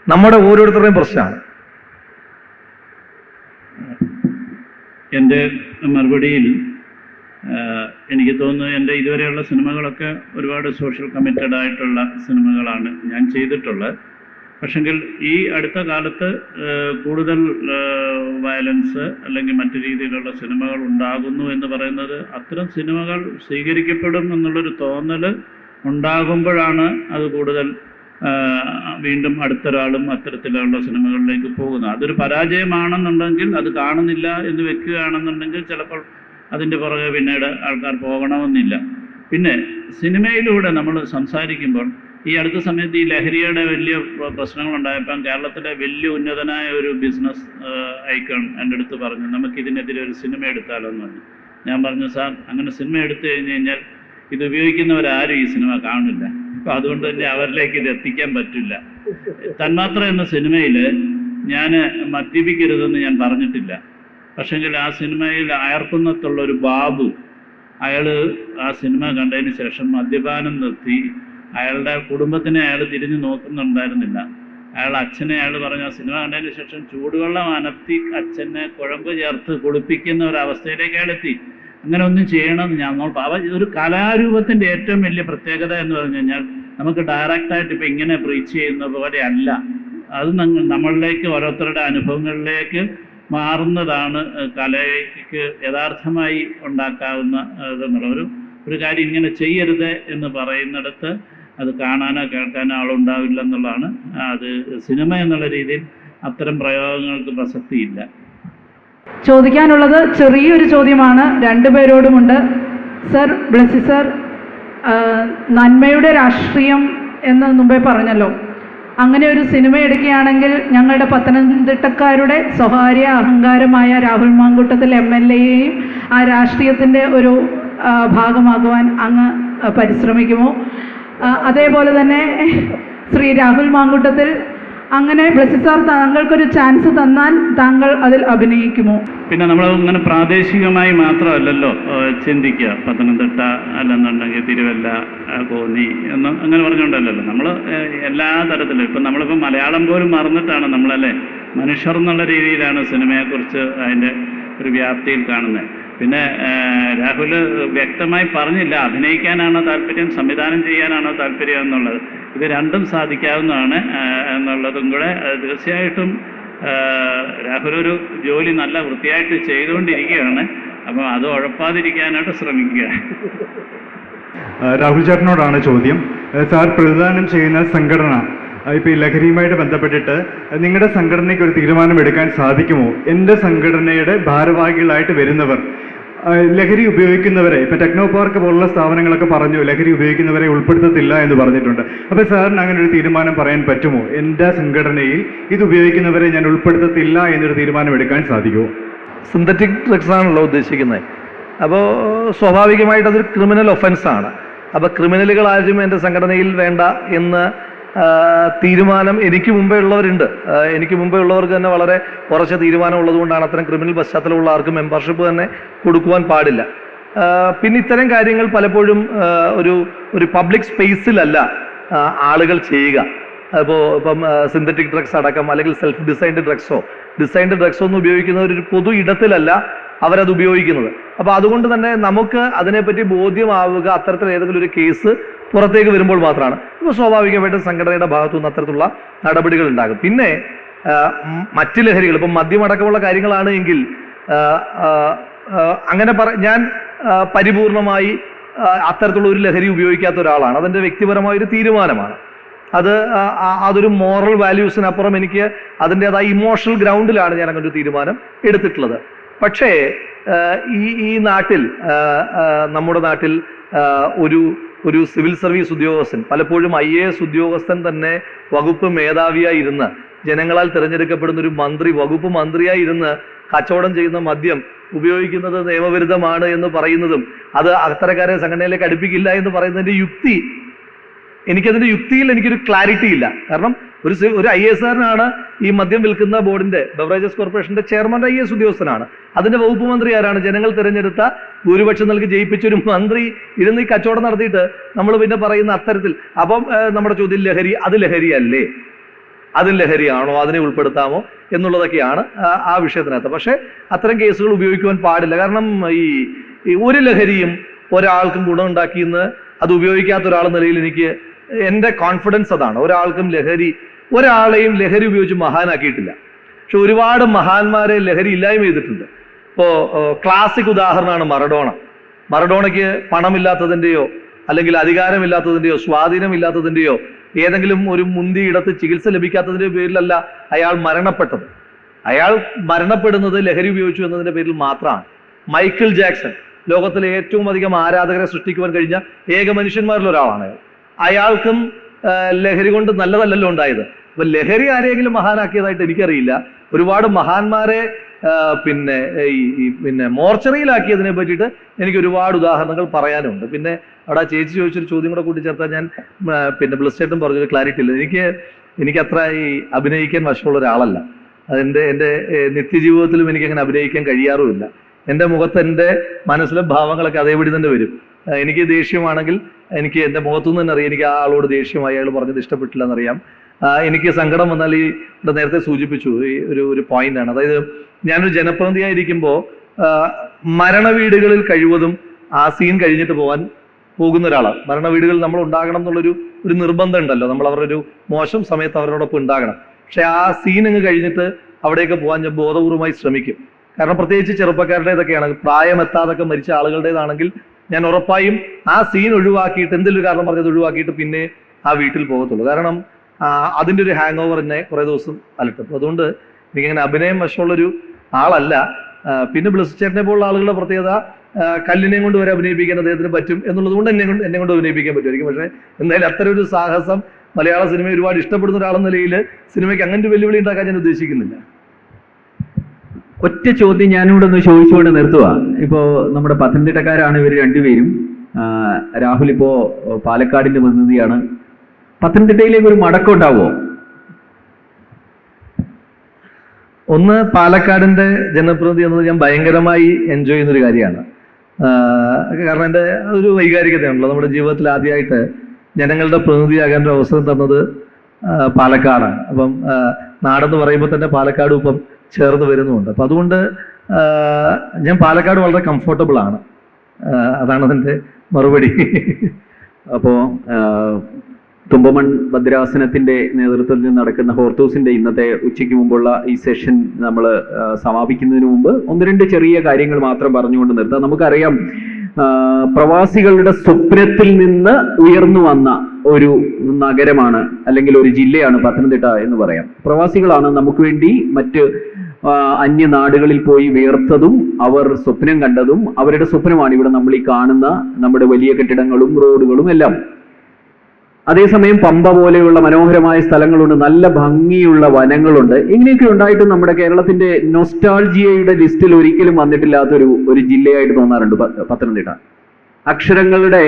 നമ്മുടെ ഓരോരുത്തരുടെയും പ്രശ്നമാണ്. എന്റെ മറുപടിയിൽ എനിക്ക് തോന്നുന്നു എന്റെ ഇതുവരെയുള്ള സിനിമകളൊക്കെ ഒരുപാട് സോഷ്യൽ കമ്മിറ്റഡ് ആയിട്ടുള്ള സിനിമകളാണ് ഞാൻ ചെയ്തിട്ടുള്ളത്. പക്ഷെങ്കിൽ ഈ അടുത്ത കാലത്ത് കൂടുതൽ വയലൻസ് അല്ലെങ്കിൽ മറ്റു രീതിയിലുള്ള സിനിമകൾ ഉണ്ടാകുന്നു എന്ന് പറയുന്നത് അത്തരം സിനിമകൾ സ്വീകരിക്കപ്പെടും എന്നുള്ളൊരു തോന്നൽ ഉണ്ടാകുമ്പോഴാണ് അത് കൂടുതൽ വീണ്ടും അടുത്തൊരാളും അത്തരത്തിലുള്ള സിനിമകളിലേക്ക് പോകുന്നത്. അതൊരു പരാജയമാണെന്നുണ്ടെങ്കിൽ അത് കാണുന്നില്ല എന്ന് വെക്കുകയാണെന്നുണ്ടെങ്കിൽ ചിലപ്പോൾ അതിന്റെ പുറകെ പിന്നീട് ആൾക്കാർ പോകണമെന്നില്ല. പിന്നെ സിനിമയിലൂടെ നമ്മൾ സംസാരിക്കുമ്പോൾ ഈ അടുത്ത സമയത്ത് ഈ ലഹരിയുടെ വലിയ പ്രശ്നങ്ങൾ ഉണ്ടായപ്പോൾ കേരളത്തിലെ വലിയ ഉന്നതനായ ഒരു ബിസിനസ് ഐക്കൺ എന്റെ അടുത്ത് പറഞ്ഞു നമുക്ക് ഇതിനെതിരെ ഒരു സിനിമ എടുത്താലോ? എന്ന് പറഞ്ഞു. ഞാൻ പറഞ്ഞു സാർ അങ്ങനെ സിനിമ എടുത്തു കഴിഞ്ഞ് കഴിഞ്ഞാൽ ഇത് ഉപയോഗിക്കുന്നവരാരും ഈ സിനിമ കാണില്ല അപ്പം അതുകൊണ്ട് തന്നെ അവരിലേക്ക് ഇത് എത്തിക്കാൻ പറ്റില്ല. തന്മാത്ര എന്ന സിനിമയിൽ ഞാൻ മദ്യപിക്കരുതെന്ന് ഞാൻ പറഞ്ഞിട്ടില്ല. പക്ഷെങ്കിൽ ആ സിനിമയിൽ അയർക്കുന്നത്തുള്ള ഒരു ബാബു അയാൾ ആ സിനിമ കണ്ടതിന് ശേഷം മദ്യപാനം നിർത്തി. അയാളുടെ കുടുംബത്തിനെ അയാൾ തിരിഞ്ഞു നോക്കുന്നുണ്ടായിരുന്നില്ല. അയാളുടെ അച്ഛനെ അയാൾ പറഞ്ഞ ആ സിനിമ കണ്ടതിന് ശേഷം ചൂടുവെള്ളം അനത്തി അച്ഛനെ കുഴമ്പ് ചേർത്ത് കുളിപ്പിക്കുന്ന ഒരു അവസ്ഥയിലേക്ക് അയാൾ എത്തി. അങ്ങനെ ഒന്നും ചെയ്യണമെന്ന് ഞാൻ നോക്കാം. അവ ഒരു കലാരൂപത്തിന്റെ ഏറ്റവും വലിയ പ്രത്യേകത എന്ന് പറഞ്ഞു കഴിഞ്ഞാൽ നമുക്ക് ഡയറക്റ്റായിട്ട് ഇപ്പം ഇങ്ങനെ പ്രീച്ച് ചെയ്യുന്ന പോലെ അല്ല. അത് നമ്മളിലേക്ക് ഓരോരുത്തരുടെ അനുഭവങ്ങളിലേക്ക് മാറുന്നതാണ് കലയ്ക്ക് യഥാർത്ഥമായി ഉണ്ടാക്കാവുന്ന ഇതെന്നുള്ള ഒരു ഒരു കാര്യം ഇങ്ങനെ ചെയ്യരുത് എന്ന് പറയുന്നിടത്ത് അത് കാണാനോ കേൾക്കാനോ ആളുണ്ടാവില്ല എന്നുള്ളതാണ്. അത് സിനിമ എന്നുള്ള രീതിയിൽ അത്തരം പ്രയോഗങ്ങൾക്ക് പ്രസക്തിയില്ല. ചോദിക്കാനുള്ളത് ചെറിയൊരു ചോദ്യമാണ്. രണ്ടുപേരോടുമുണ്ട് സർ ബ്ലസി സർ നന്മയുടെ രാഷ്ട്രീയം എന്ന് മുമ്പേ പറഞ്ഞല്ലോ. അങ്ങനെ ഒരു സിനിമ എടുക്കുകയാണെങ്കിൽ ഞങ്ങളുടെ പത്തനംതിട്ടക്കാരുടെ സ്വകാര്യ അഹങ്കാരമായ രാഹുൽ മാങ്കൂട്ടത്തിൽ എം എൽ എയെയും ആ രാഷ്ട്രീയത്തിന്റെ ഒരു ഭാഗമാകുവാൻ അങ്ങ് പരിശ്രമിക്കുമോ? അതേപോലെ തന്നെ ശ്രീ രാഹുൽ മാങ്കുട്ടത്തിൽ അങ്ങനെ ബ്ലസ്സി സാർ താങ്കൾക്കൊരു ചാൻസ് തന്നാൽ താങ്കൾ അതിൽ അഭിനയിക്കുമോ? പിന്നെ നമ്മൾ ഇങ്ങനെ പ്രാദേശികമായി മാത്രമല്ലല്ലോ ചിന്തിക്കുക. പത്തനംതിട്ട അല്ലെന്നുണ്ടെങ്കിൽ തിരുവല്ല കോന്നി എന്ന് അങ്ങനെ പറഞ്ഞുകൊണ്ടല്ലല്ലോ. നമ്മൾ എല്ലാ തരത്തിലും ഇപ്പം നമ്മളിപ്പോൾ മലയാളം പോലും മറന്നിട്ടാണ് നമ്മളല്ലേ മനുഷ്യർ എന്നുള്ള രീതിയിലാണ് സിനിമയെക്കുറിച്ച് അതിന്റെ ഒരു വ്യാപ്തിയിൽ കാണുന്നത്. പിന്നെ രാഹുൽ വ്യക്തമായി പറഞ്ഞില്ല അഭിനയിക്കാനാണോ താല്പര്യം സംവിധാനം ചെയ്യാനാണോ താല്പര്യം എന്നുള്ളത്. ഇത് രണ്ടും സാധിക്കാവുന്നതാണ് എന്നുള്ളതും കൂടെ തീർച്ചയായിട്ടും രാഹുൽ ഒരു ജോലി നല്ല വൃത്തിയായിട്ട് ചെയ്തുകൊണ്ടിരിക്കുകയാണ്. അപ്പം അത് ഉഴപ്പാതിരിക്കാനായിട്ട് ശ്രമിക്കുക. രാഹുൽ ചേട്ടനോടാണ് ചോദ്യം. സാർ പ്രതിദാനം ചെയ്യുന്ന സംഘടന ഇപ്പോൾ ഈ ലഹരിയുമായിട്ട് ബന്ധപ്പെട്ടിട്ട് നിങ്ങളുടെ സംഘടനയ്ക്ക് ഒരു തീരുമാനം എടുക്കാൻ സാധിക്കുമോ? എന്റെ സംഘടനയുടെ ഭാരവാഹികളായിട്ട് വരുന്നവർ ലഹരി ഉപയോഗിക്കുന്നവരെ ഇപ്പം ടെക്നോ പാർക്ക് പോലുള്ള സ്ഥാപനങ്ങളൊക്കെ പറഞ്ഞു ലഹരി ഉപയോഗിക്കുന്നവരെ ഉൾപ്പെടുത്തത്തില്ല എന്ന് പറഞ്ഞിട്ടുണ്ട്. അപ്പോൾ സാറിന് അങ്ങനെ ഒരു തീരുമാനം പറയാൻ പറ്റുമോ? എന്റെ സംഘടനയിൽ ഇത് ഉപയോഗിക്കുന്നവരെ ഞാൻ ഉൾപ്പെടുത്തത്തില്ല എന്നൊരു തീരുമാനം എടുക്കാൻ സാധിക്കുമോ? സിന്തറ്റിക് ഡ്രഗ്സ് ആണല്ലോ ഉദ്ദേശിക്കുന്നത് അപ്പോൾ സ്വാഭാവികമായിട്ട് അതൊരു ക്രിമിനൽ ഒഫൻസാണ് അപ്പോൾ ക്രിമിനലുകൾ ആരും എന്റെ സംഘടനയിൽ വേണ്ട എന്ന് തീരുമാനം എനിക്ക് മുമ്പേ ഉള്ളവരുണ്ട്. എനിക്ക് മുമ്പേ ഉള്ളവർക്ക് തന്നെ വളരെ കുറച്ച് തീരുമാനം ഉള്ളതുകൊണ്ടാണ് അത്തരം ക്രിമിനൽ പശ്ചാത്തലമുള്ള ആർക്കും മെമ്പർഷിപ്പ് തന്നെ കൊടുക്കുവാൻ പാടില്ല. പിന്നെ ഇത്തരം കാര്യങ്ങൾ പലപ്പോഴും ഒരു ഒരു പബ്ലിക് സ്പേസിലല്ല ആളുകൾ ചെയ്യുക. അപ്പോൾ ഇപ്പം സിന്തറ്റിക് ഡ്രഗ്സ് അടക്കം അല്ലെങ്കിൽ സെൽഫ് ഡിസൈൻഡ് ഡ്രഗ്സോ ഡിസൈൻഡ് ഡ്രഗ്സോ ഒന്നും ഉപയോഗിക്കുന്നവർ ഒരു പൊതു ഇടത്തിലല്ല അവരത് ഉപയോഗിക്കുന്നത്. അപ്പോൾ അതുകൊണ്ട് തന്നെ നമുക്ക് അതിനെപ്പറ്റി ബോധ്യമാവുക അത്തരത്തിൽ ഏതെങ്കിലും ഒരു കേസ് പുറത്തേക്ക് വരുമ്പോൾ മാത്രമാണ്. അപ്പോൾ സ്വാഭാവികമായിട്ടും സംഘടനയുടെ ഭാഗത്തുനിന്ന് അത്തരത്തിലുള്ള നടപടികൾ ഉണ്ടാകും. പിന്നെ മറ്റ് ലഹരികൾ ഇപ്പം മദ്യമടക്കമുള്ള കാര്യങ്ങളാണ് എങ്കിൽ അങ്ങനെ പറ ഞാൻ പരിപൂർണമായി അത്തരത്തിലുള്ള ഒരു ലഹരി ഉപയോഗിക്കാത്ത ഒരാളാണ്. അതെന്റെ വ്യക്തിപരമായ ഒരു തീരുമാനമാണ്. അത് അതൊരു മോറൽ വാല്യൂസിനപ്പുറം എനിക്ക് അതിന്റെതായ ഇമോഷണൽ ഗ്രൗണ്ടിലാണ് ഞാൻ അങ്ങനെ ഒരു തീരുമാനം എടുത്തിട്ടുള്ളത്. പക്ഷേ ഈ ഈ നാട്ടിൽ നമ്മുടെ നാട്ടിൽ ഒരു ഒരു സിവിൽ സർവീസ് ഉദ്യോഗസ്ഥൻ പലപ്പോഴും ഐ എ എസ് ഉദ്യോഗസ്ഥൻ തന്നെ വകുപ്പ് മേധാവിയായി ഇരുന്ന് ജനങ്ങളാൽ തിരഞ്ഞെടുക്കപ്പെടുന്ന ഒരു മന്ത്രി വകുപ്പ് മന്ത്രിയായി ഇരുന്ന് കച്ചവടം ചെയ്യുന്ന മദ്യം ഉപയോഗിക്കുന്നത് നിയമവിരുദ്ധമാണ് എന്ന് പറയുന്നതും അത് അത്തരക്കാരെ സംഘടനയിലേക്ക് അടുപ്പിക്കില്ല എന്ന് പറയുന്നതിന്റെ യുക്തി എനിക്കതിന്റെ യുക്തിയിൽ എനിക്കൊരു ക്ലാരിറ്റി ഇല്ല. കാരണം ഒരു ഒരു ഐ എസ് ആറിനാണ് ഈ മദ്യം വിൽക്കുന്ന ബോർഡിന്റെ ബവറേജസ് കോർപ്പറേഷന്റെ ചെയർമാൻ ഐ എസ് ഉദ്യോഗസ്ഥനാണ്. അതിന്റെ വകുപ്പ് മന്ത്രി ആരാണ്? ജനങ്ങൾ തിരഞ്ഞെടുത്ത ഭൂരിപക്ഷം നൽകി ജയിപ്പിച്ച ഒരു മന്ത്രി ഇരുന്ന് ഈ കച്ചവടം നടത്തിയിട്ട് നമ്മൾ പിന്നെ പറയുന്ന അത്തരത്തിൽ അപ്പം നമ്മുടെ ചോദ്യം ലഹരി അത് ലഹരി അല്ലേ അതിൽ ലഹരിയാണോ? അതിനെ ഉൾപ്പെടുത്താമോ? എന്നുള്ളതൊക്കെയാണ് ആ- വിഷയത്തിനകത്ത്. പക്ഷേ അത്തരം കേസുകൾ ഉപയോഗിക്കുവാൻ പാടില്ല. കാരണം ഈ ഒരു ലഹരിയും ഒരാൾക്കും ഗുണമുണ്ടാക്കിയെന്ന് അത് ഉപയോഗിക്കാത്ത ഒരാൾ നിലയിൽ എനിക്ക് എന്റെ കോൺഫിഡൻസ് അതാണ്. ഒരാൾക്കും ലഹരി ഒരാളെയും ലഹരി ഉപയോഗിച്ച് മഹാനാക്കിയിട്ടില്ല. പക്ഷെ ഒരുപാട് മഹാന്മാരെ ലഹരി ഇല്ലായ്മ ചെയ്തിട്ടുണ്ട്. ഇപ്പോൾ ക്ലാസിക് ഉദാഹരണമാണ് മറഡോണ. മറഡോണയ്ക്ക് പണമില്ലാത്തതിന്റെയോ അല്ലെങ്കിൽ അധികാരമില്ലാത്തതിന്റെയോ സ്വാധീനമില്ലാത്തതിന്റെയോ ഏതെങ്കിലും ഒരു മുന്തി ഇടത്ത് ചികിത്സ ലഭിക്കാത്തതിന്റെ പേരിലല്ല അയാൾ മരണപ്പെട്ടത്. അയാൾ മരണപ്പെടുന്നത് ലഹരി ഉപയോഗിച്ചു എന്നതിന്റെ പേരിൽ മാത്രമാണ്. മൈക്കിൾ ജാക്സൺ ലോകത്തിലെ ഏറ്റവും അധികം ആരാധകരെ സൃഷ്ടിക്കുവാൻ കഴിഞ്ഞ ഏക മനുഷ്യന്മാരിൽ ഒരാളാണ് അയാൾ. അയാൾക്കും ലഹരി കൊണ്ട് നല്ലതല്ലല്ലോ ഉണ്ടായത്. അപ്പൊ ലഹരി ആരെങ്കിലും മഹാനാക്കിയതായിട്ട് എനിക്കറിയില്ല. ഒരുപാട് മഹാന്മാരെ പിന്നെ ഈ പിന്നെ മോർച്ചറിയിലാക്കിയതിനെ പറ്റിയിട്ട് എനിക്ക് ഒരുപാട് ഉദാഹരണങ്ങൾ പറയാനുണ്ട്. പിന്നെ അവിടെ ചേച്ചി ചോദിച്ചൊരു ചോദ്യം കൂടെ കൂട്ടിച്ചേർത്താൽ ഞാൻ പിന്നെ ബ്ലസ്റ്റേട്ടും പറഞ്ഞൊരു ക്ലാരിറ്റി ഇല്ല. എനിക്ക് എനിക്ക് അത്ര ഈ അഭിനയിക്കാൻ വശമുള്ള ഒരാളല്ല. അതെന്റെ എന്റെ നിത്യജീവിതത്തിലും എനിക്ക് അങ്ങനെ അഭിനയിക്കാൻ കഴിയാറുമില്ല. എന്റെ മുഖത്ത് എന്റെ മനസ്സിലെ ഭാവങ്ങളൊക്കെ അതേപടി തന്നെ വരും. എനിക്ക് ദേഷ്യമാണെങ്കിൽ എനിക്ക് എന്റെ മുഖത്തുനിന്ന് തന്നെ അറിയാം. എനിക്ക് ആ ആളോട് ദേഷ്യമായി അയാൾ പറഞ്ഞത് ഇഷ്ടപ്പെട്ടില്ല എന്നറിയാം എനിക്ക് സങ്കടം വന്നാൽ ഈ ഇവിടെ നേരത്തെ സൂചിപ്പിച്ചു. ഈ ഒരു ഒരു പോയിന്റാണ് അതായത് ഞാനൊരു ജനപ്രതിനിധിയായിരിക്കുമ്പോൾ മരണവീടുകളിൽ കഴിവതും ആ സീൻ കഴിഞ്ഞിട്ട് പോകാൻ പോകുന്ന ഒരാളാണ് മരണവീടുകളിൽ നമ്മൾ ഉണ്ടാകണം എന്നുള്ളൊരു ഒരു നിർബന്ധം ഉണ്ടല്ലോ. നമ്മൾ അവരുടെ ഒരു മോശം സമയത്ത് അവരോടൊപ്പം ഉണ്ടാകണം. പക്ഷെ ആ സീൻ അങ്ങ് കഴിഞ്ഞിട്ട് അവിടേക്ക് പോകാൻ ഞാൻ ബോധപൂർവമായി ശ്രമിക്കും. കാരണം പ്രത്യേകിച്ച് ചെറുപ്പക്കാരുടേതൊക്കെയാണ് പ്രായമെത്താതൊക്കെ മരിച്ച ആളുകളുടേതാണെങ്കിൽ ഞാൻ ഉറപ്പായും ആ സീൻ ഒഴിവാക്കിയിട്ട് എന്തെങ്കിലും കാരണം പറഞ്ഞത് ഒഴിവാക്കിയിട്ട് പിന്നെ ആ വീട്ടിൽ പോകത്തുള്ളൂ. കാരണം അതിന്റെ ഒരു ഹാങ് ഓവർ എന്നെ കുറേ ദിവസം അലട്ടും. അപ്പൊ അതുകൊണ്ട് എനിക്കങ്ങനെ അഭിനയം വശമുള്ളൊരു ആളല്ല. പിന്നെ ബ്ലസ് ചേട്ടനെ പോലുള്ള ആളുകളുടെ പ്രത്യേകത കല്ലിനെയും കൊണ്ട് വരെ അഭിനയിപ്പിക്കാൻ അദ്ദേഹത്തിന് പറ്റും എന്നുള്ളത് കൊണ്ട് എന്നെ കൊണ്ട് എന്നെ കൊണ്ട് അഭിനയിപ്പിക്കാൻ പറ്റുമായിരിക്കും. പക്ഷേ എന്തായാലും അത്തരം ഒരു സാഹസം മലയാള സിനിമ ഒരുപാട് ഇഷ്ടപ്പെടുന്ന ഒരാളെന്ന നിലയിൽ സിനിമയ്ക്ക് അങ്ങനെ ഒരു വെല്ലുവിളി ഉണ്ടാക്കാൻ ഞാൻ ഉദ്ദേശിക്കുന്നില്ല. ഒറ്റ ചോദ്യം ഞാനിവിടെ ഒന്ന് ചോദിച്ചുകൊണ്ട് നിർത്തുക ഇപ്പോ നമ്മുടെ പത്തനംതിട്ടക്കാരാണ് ഇവർ രണ്ടുപേരും. രാഹുൽ ഇപ്പോൾ പാലക്കാടിന്റെ പ്രതിനിധിയാണ് പത്തനംതിട്ടയിലേക്ക് ഒരു മടക്കം ഉണ്ടാവുമോ ഒന്ന് പാലക്കാടിന്റെ ജനപ്രതിനിധി എന്നത് ഞാൻ ഭയങ്കരമായി എൻജോയ് ചെയ്യുന്ന ഒരു കാര്യമാണ് കാരണം എന്റെ ഒരു വൈകാരികതയാണല്ലോ. നമ്മുടെ ജീവിതത്തിൽ ആദ്യമായിട്ട് ജനങ്ങളുടെ പ്രതിനിധിയാകാൻ ഒരു അവസരം തന്നത് പാലക്കാടാണ്. അപ്പം നാടെന്ന് പറയുമ്പോൾ തന്നെ പാലക്കാടും ഇപ്പം ചേർന്ന് വരുന്നുമുണ്ട്. അപ്പം അതുകൊണ്ട് ഞാൻ പാലക്കാട് വളരെ കംഫർട്ടബിൾ ആണ്. അതാണ് അതിന്റെ മറുപടി. അപ്പോൾ തുമ്പമൺ ഭദ്രാസനത്തിന്റെ നേതൃത്വത്തിൽ നടക്കുന്ന ഹോർത്തൂസിന്റെ ഇന്നത്തെ ഉച്ചയ്ക്ക് മുമ്പുള്ള ഈ സെഷൻ നമ്മൾ സമാപിക്കുന്നതിന് മുമ്പ് ഒന്ന് രണ്ട് ചെറിയ കാര്യങ്ങൾ മാത്രം പറഞ്ഞുകൊണ്ട് നിർത്താം. നമുക്കറിയാം പ്രവാസികളുടെ സ്വപ്നത്തിൽ നിന്ന് ഉയർന്നു വന്ന ഒരു നഗരമാണ് അല്ലെങ്കിൽ ഒരു ജില്ലയാണ് പത്തനംതിട്ട എന്ന് പറയാം. പ്രവാസികളാണ് നമുക്ക് വേണ്ടി മറ്റ് ആ, അന്യ നാടുകളിൽ പോയി വിയർത്തതും അവർ സ്വപ്നം കണ്ടതും അവരുടെ സ്വപ്നമാണ് ഇവിടെ നമ്മൾ ഈ കാണുന്ന നമ്മുടെ വലിയ കെട്ടിടങ്ങളും റോഡുകളും എല്ലാം. അതേസമയം പമ്പ പോലെയുള്ള മനോഹരമായ സ്ഥലങ്ങളുണ്ട്. നല്ല ഭംഗിയുള്ള വനങ്ങളുണ്ട്. ഇങ്ങനെയൊക്കെ ഉണ്ടായിട്ടും നമ്മുടെ കേരളത്തിന്റെ നൊസ്റ്റാൾജിയയുടെ ലിസ്റ്റിൽ ഒരിക്കലും വന്നിട്ടില്ലാത്ത ഒരു ഒരു ജില്ലയായിട്ട് തോന്നാറുണ്ട് പത്തനംതിട്ട. അക്ഷരങ്ങളുടെ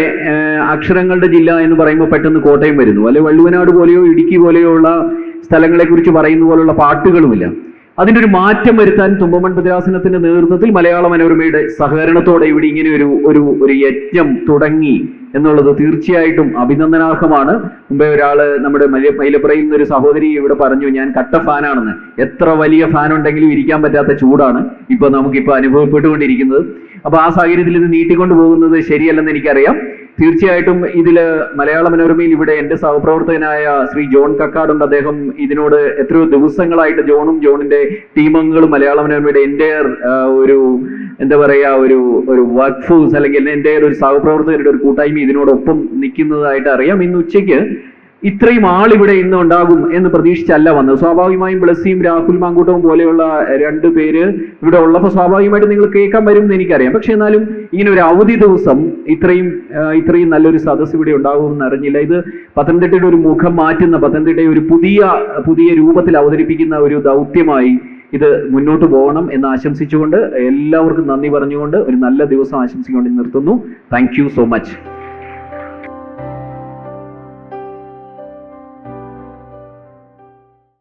അക്ഷരങ്ങളുടെ ജില്ല എന്ന് പറയുമ്പോൾ പെട്ടെന്ന് കോട്ടയം വരുന്നു. അല്ലെ വള്ളുവനാട് പോലെയോ ഇടുക്കി പോലെയോ ഉള്ള സ്ഥലങ്ങളെ കുറിച്ച് പറയുന്ന പോലുള്ള പാട്ടുകളുമില്ല. അതിന്റെ ഒരു മാറ്റം വരുത്താൻ തുമ്പമൺ ഭദ്രാസനത്തിന്റെ നേതൃത്വത്തിൽ മലയാള മനോരമയുടെ സഹകരണത്തോടെ ഇവിടെ ഇങ്ങനെ ഒരു ഒരു ഒരു യജ്ഞം തുടങ്ങി എന്നുള്ളത് തീർച്ചയായിട്ടും അഭിനന്ദനാർഹമാണ്. മുമ്പേ ഒരാൾ നമ്മുടെ മല- മൈലപ്പുറയിൽ നിന്നൊരു സഹോദരി ഇവിടെ പറഞ്ഞു ഞാൻ കട്ട ഫാനാണെന്ന്. എത്ര വലിയ ഫാൻ ഉണ്ടെങ്കിലും ഇരിക്കാൻ പറ്റാത്ത ചൂടാണ്. ഇപ്പൊ നമുക്കിപ്പോ അനുഭവപ്പെട്ടുകൊണ്ടിരിക്കുന്നത്. അപ്പൊ ആ സാഹചര്യത്തിൽ ഇത് നീട്ടിക്കൊണ്ടു പോകുന്നത് ശരിയല്ലെന്ന് എനിക്കറിയാം. തീർച്ചയായിട്ടും ഇതിൽ മലയാള മനോരമയിൽ ഇവിടെ എന്റെ സഹപ്രവർത്തകനായ ശ്രീ ജോൺ കക്കാടുണ്ട്. അദ്ദേഹം ഇതിനോട് എത്രയോ ദിവസങ്ങളായിട്ട് ജോണും ജോണിന്റെ ടീമംഗങ്ങളും മലയാള മനോരമയുടെ എന്റെ ഒരു എന്താ പറയാ ഒരു ഒരു വർക്ക് ഫോഴ്സ് അല്ലെങ്കിൽ എന്റെ ഒരു സഹപ്രവർത്തകരുടെ ഒരു കൂട്ടായ്മ ഇതിനോടൊപ്പം നിൽക്കുന്നതായിട്ട് അറിയാം. ഇന്ന് ഉച്ചയ്ക്ക് ഇത്രയും ആൾ ഇവിടെ ഇന്ന് ഉണ്ടാകും എന്ന് പ്രതീക്ഷിച്ചല്ല വന്നത്. സ്വാഭാവികമായും ബ്ലസ്സിയും രാഹുൽ മാങ്കൂട്ടവും പോലെയുള്ള രണ്ട് പേര് ഇവിടെ ഉള്ളപ്പോൾ സ്വാഭാവികമായിട്ട് നിങ്ങൾ കേൾക്കാൻ വരും എന്ന് എനിക്കറിയാം. പക്ഷെ എന്നാലും ഇങ്ങനെ ഒരു അവധി ദിവസം ഇത്രയും ഇത്രയും നല്ലൊരു സദസ് ഇവിടെ ഉണ്ടാകുമെന്ന് അറിഞ്ഞില്ല. ഇത് പത്തനംതിട്ടയുടെ ഒരു മുഖം മാറ്റുന്ന പത്തനംതിട്ടയെ ഒരു പുതിയ പുതിയ രൂപത്തിൽ അവതരിപ്പിക്കുന്ന ഒരു ദൗത്യമായി ഇത് മുന്നോട്ട് പോകണം എന്ന് ആശംസിച്ചുകൊണ്ട് എല്ലാവർക്കും നന്ദി പറഞ്ഞുകൊണ്ട് ഒരു നല്ല ദിവസം ആശംസിച്ചുകൊണ്ട് നിർത്തുന്നു. Thank so much.